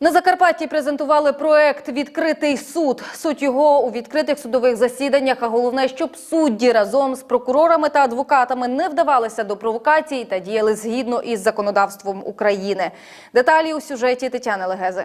На Закарпатті презентували проект Відкритий суд. Суть його у відкритих судових засіданнях, а головне, щоб судді разом з прокурорами та адвокатами не вдавалися до провокацій та діяли згідно із законодавством України. Деталі у сюжеті Тетяни Легези.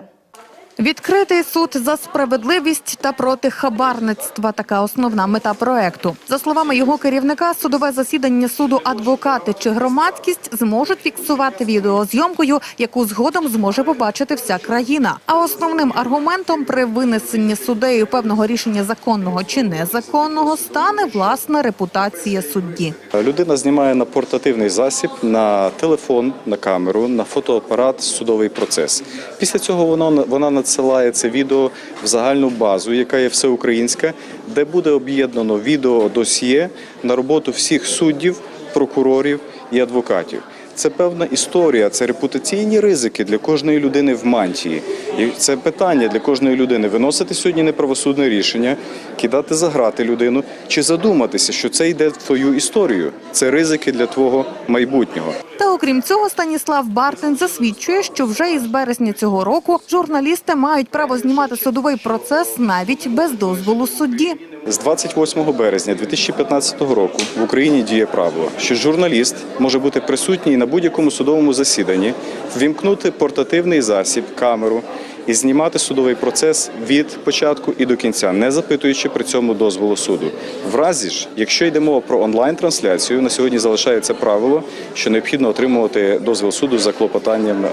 Відкритий суд за справедливість та проти хабарництва – така основна мета проекту. За словами його керівника, судове засідання суду адвокати чи громадськість зможуть фіксувати відеозйомкою, яку згодом зможе побачити вся країна. А основним аргументом при винесенні суддею певного рішення законного чи незаконного стане власна репутація судді. Людина знімає на портативний засіб, на телефон, на камеру, на фотоапарат судовий процес. Після цього воно вона надсилає це відео в загальну базу, яка є всеукраїнська, де буде об'єднано відео досьє на роботу всіх суддів, прокурорів і адвокатів. Це певна історія, це репутаційні ризики для кожної людини в мантії. І це питання для кожної людини виносити сьогодні неправосудне рішення, кидати за грати людину чи задуматися, що це йде в твою історію. Це ризики для твого майбутнього. Окрім цього, Станіслав Бартин засвідчує, що вже із березня цього року журналісти мають право знімати судовий процес навіть без дозволу судді. З 28 березня 2015 року в Україні діє правило, що журналіст може бути присутній на будь-якому судовому засіданні, ввімкнути портативний засіб, камеру і знімати судовий процес від початку і до кінця, не запитуючи при цьому дозволу суду. В разі ж, якщо йде мова про онлайн-трансляцію, на сьогодні залишається правило, що необхідно отримувати дозвіл суду за клопотанням е,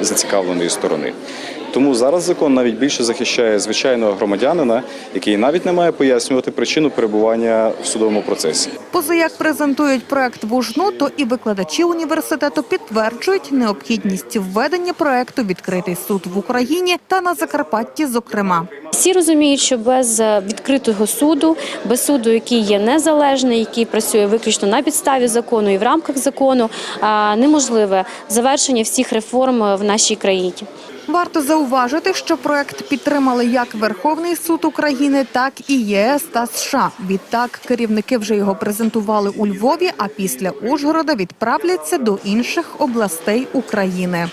зацікавленої сторони. Тому зараз закон навіть більше захищає звичайного громадянина, який навіть не має пояснювати причину перебування в судовому процесі. Поза як презентують проект в УЖНУ, то і викладачі університету підтверджують необхідність введення проекту «Відкритий суд в Україні» та на Закарпатті, зокрема. Всі розуміють, що без е, відкритого суду, без суду, який є незалежний, який працює виключно на підставі закону і в рамках закону, неможливе завершення всіх реформ е, в нашій країні. Варто зауважити, що проект підтримали як Верховний суд України, так і ЄС та США. Відтак керівники вже його презентували у Львові, а після Ужгорода відправляться до інших областей України.